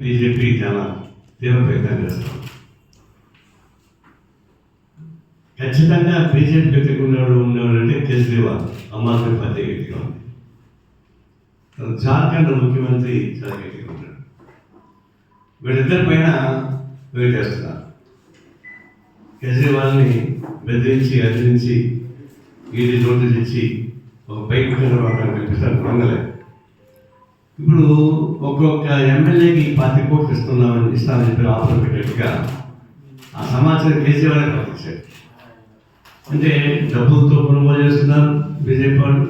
BJP చాలా తీవ్ర ప్రయత్నం చేస్తాం. ఖచ్చితంగా బీజేపీ వ్యతిరేకంగా ఉన్నవాడు ఉండేవాడంటే కేజ్రీవాల్ ఆమ్ ఆద్మీ పార్టీ గట్టిగా ఉంది. తర్వాత జార్ఖండ్ ముఖ్యమంత్రి చాలా గట్టిగా ఉన్నాడు. వీళ్ళిద్దరి పైన వేరు చేస్తున్నారు. కేజ్రీవాల్ని బెదిరించి అదిరించి ఈడీ నోటీస్ ఇచ్చి ఒక బైక్ కల్పిస్తారు పొంగలే ఇప్పుడు ఒక్కొక్క ఎమ్మెల్యేకి పార్టీ కోట్లు ఇస్తున్నామని ఇస్తామని చెప్పి ఆఫర్ పెట్టినట్టుగా ఆ సమాచారం కేసీఆర్ పంపించారు. అంటే డబ్బులతో కొనుగోలు చేస్తున్నారు బీజేపీ వాళ్ళు.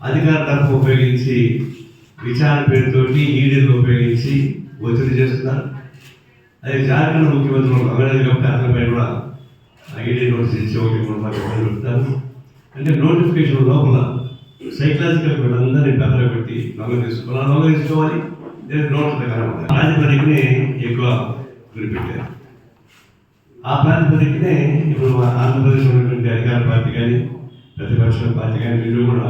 అధికార తరఫు ఉపయోగించి విచారణ పేరుతోటి ఈడీలు ఉపయోగించి ఒత్తిడి చేస్తున్నారు. అదే జార్ఖండ్ ముఖ్యమంత్రి అమరావతి కాబట్టి అతనిపై కూడా ఈడీ నోటీస్ ఇచ్చి ఒకటి మూడు పెడతారు అంటే నోటిఫికేషన్ లోపల సైకలాజికల్ కూడా అందరినీ పెద్దలు పెట్టి నొంగ తీసుకోవాలి నొంగ తీసుకోవాలి నోట్ల ప్రకారం ప్రాతిపదికనే ఎక్కువ గురిపెట్టారు ఆ ప్రాతిపదికనే ఇప్పుడు మన ఆంధ్రప్రదేశ్ ఉన్నటువంటి అధికార పార్టీ కానీ ప్రతిపక్ష పార్టీ కానీ వీళ్ళు కూడా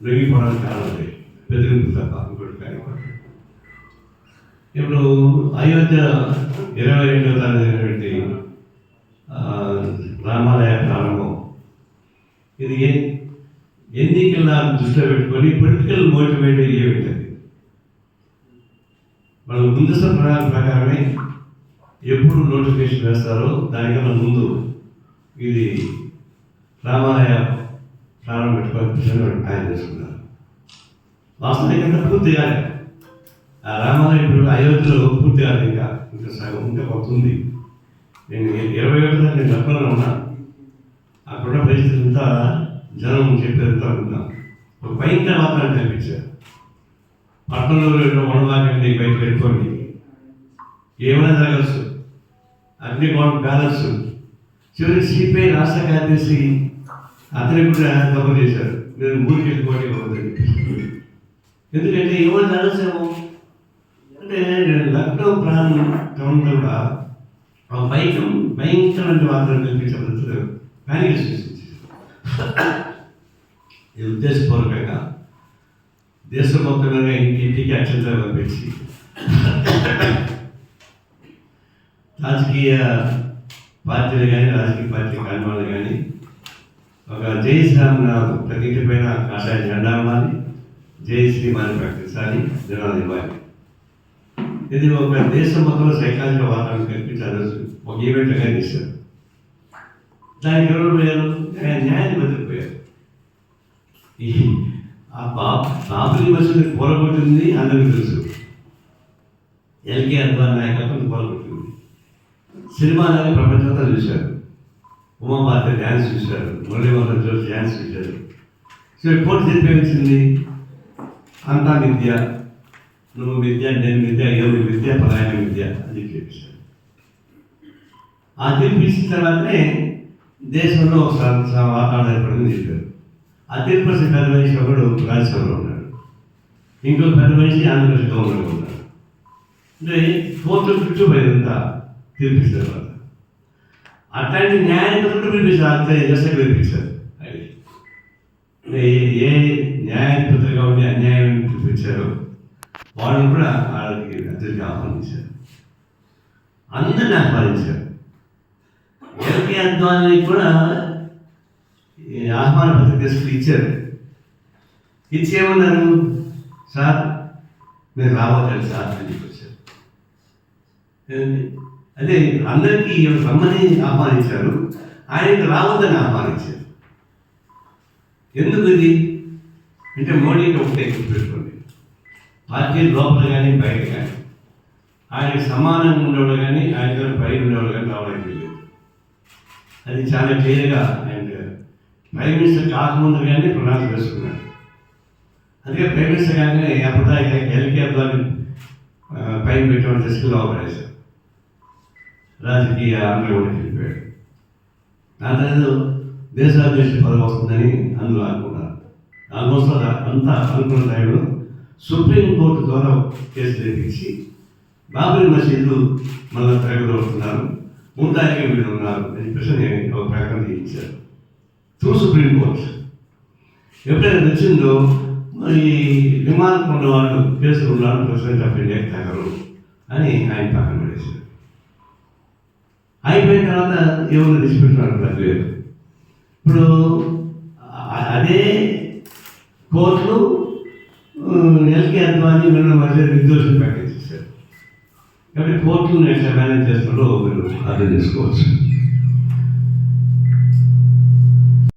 లొంగిపోవడానికి కారణం అది బెదిరింపు తప్ప ఇంకోటి కానీ ఇప్పుడు అయోధ్య ఇరవై రెండవ తారీఖు రామాలయ ప్రారంభం. ఇది ఎన్నికల దృష్టిలో పెట్టుకొని పొలిటికల్ మోటివేట్ ఏమిటది మన వాళ్ళ ముందస్తు ప్రణాళిక ప్రకారమే ఎప్పుడు నోటిఫికేషన్ వేస్తారో దానికన్నా ముందు ఇది రామాలయ ప్రారంభం పెట్టుకోవాలని ఆయన చేసుకున్నారు. వాస్తవికంగా పూర్తి కాలే. ఆ రామాలయం ఇప్పుడు అయోధ్యలో పూర్తి కాదు ఇంకా. ఇంకా సగం ఇంకా కొంత ఉంది. నేను ఇరవై ఏడు నేను చెప్పాలన్నా అక్కడ పరిస్థితి అంతా జనం చెప్పేంత అనుకున్నాం ఒక భయంకర వాతావరణం కనిపించారు. పట్టణంలో రెండు వడలాకండి బయట పెట్టుకోండి ఏమైనా జరగచ్చు అగ్ని బాంబు బ్యాలెన్స్ చివరికి సిపిఐ రాష్ట్ర కార్యదర్శి అతని కూడా తప్పు చేశారు. మీరు ఊరికి వెళ్ళిపోండి వద్దని. ఎందుకంటే ఏమైనా జరగచ్చేమో? అంటే నేను లక్నో ప్రాణం టౌన్లో కూడా ఆ భయం భయంకరమైన వాతావరణం కల్పించబడుతున్నారు కానీ ఇది ఉద్దేశపూర్వకంగా దేశం మొత్తం మీద ఇంటింటికి అక్షంతలు పంపించి రాజకీయ పార్టీలు కానీ రాజకీయ పార్టీ కనుమలు కానీ ఒక జై శ్రీరామ్ ప్రతి ఇంటి పైన కాషాయ జెండా ఉండాలి జై శ్రీమాని ప్రకటించాలి జనాలు ఇవ్వాలి. ఇది ఒక దేశం మొత్తంలో సైకాలజికల్ వాతావరణం కల్పించారు ఒక ఈవెంట్గా చేశారు దానికి ఎవరు న్యాయాధిపతులు పోయారు. ఈ ఆ బాబు బాబుని మసీదు కూలగొట్టింది అందరికీ తెలుసు. ఎల్కే అద్వాన్ నాయకత్వం కూలగొట్టింది సినిమాలని ప్రపంచంతో చూశారు. ఉమాభారతి డ్యాన్స్ చూశారు. Murali Mohan Joshi dance so. So ఎప్పుడు చెప్పేసింది అంతా విద్య. నువ్వు విద్య నేను విద్య ఎవరి విద్య పరాయణ విద్య అని చెప్పేశారు. ఆ తీర్పు ఇచ్చిన తర్వాతనే దేశంలో ఒక వాతావరణం ఏర్పడింది చెప్పారు ఆ తీర్పు పెద్ద మనిషి ఒకడు రాజ్యసభలో ఉన్నాడు. ఇంకో పెద్ద మనిషి ఆంధ్రప్రదేశ్ గవర్నర్గా ఉన్నాడు. అంటే ఫోర్త్ ఫిఫ్త్ పోయిందంతా తీర్పు ఇచ్చిన తర్వాత అట్లాంటి న్యాయపత్రులు పిలిపించారు అంతే ఎస్ఐ పిలిపించారు అది ఏ- ఏ న్యాయపత్రిగా ఉండి అన్యాయం పిలిపించారు వాళ్ళని కూడా వాళ్ళకి అద్దరికి ఆహ్వానించారు. అందరిని ఆహ్వానించారు. ఎల్కే అద్వాని కూడా ఆహ్వాన పత్రిక తీసుకుని ఇచ్చారు. ఇచ్చి ఏమన్నారు సార్ మీరు రావద్దని సార్ అని చెప్పి వచ్చారు. అదే అందరికీ రమ్మని ఆహ్వానించారు. ఆయనకి రావద్దని ఆహ్వానించారు. ఎందుకు ఇది? అంటే మోడీకి ఒకటే గుర్తుపెట్టుకోండి పార్టీ లోపల కానీ బయట కానీ ఆయనకి సమానంగా ఉండేవాడు కానీ ఆయన పై ఉండేవాడు కానీ రావడానికి లేదు అది చాలా క్లియర్గా ఆయన ప్రైమ్ మినిస్టర్ కాకముందు కానీ ప్రణాళిక వేసుకున్నాడు. అందుకే ప్రైమ్ మినిస్టర్ కానీ అప్పుడు ఎల్కే ద్వారా పైన పెట్టడం తీసుకుని లోపడేశారు రాజకీయ ఆందోళన వెళ్ళిపోయాడు నా తర్వాత దేశాధ్యక్ష పదవి వస్తుందని అందులో అనుకున్నారు ఆల్మోస్ట్ అంతా అనుకున్న టైంలో సుప్రీంకోర్టు ద్వారా కేసు తెప్పించి బాబరీ మసీదు మళ్ళీ తిరగదోడుతున్నారు ముందాకే వీళ్ళు ఉన్నారు. అని చెప్పేసి నేను ఒక ప్రకటన ఇచ్చారు త్రూ సుప్రీంకోర్టు. ఎప్పుడైనా వచ్చిందో మరి రిమాండ్ ఉన్న వాళ్ళు కేసులు ఉన్నాడు ప్రెసిడెంట్ ఆఫ్ ఇండియా తగరు అని ఆయన పక్కన పడేశారు అయిపోయిన తర్వాత ఎవరు తీసుకుంటున్నారు ప్రతి ఇప్పుడు అదే కోర్టులు ఎల్కే అద్వానీ వీళ్ళ మధ్య నిర్దోషం ప్రకటించేశారు కాబట్టి కోర్టులను ఎట్లా మేనేజ్ చేస్తున్నారో మీరు అర్థం చేసుకోవచ్చు.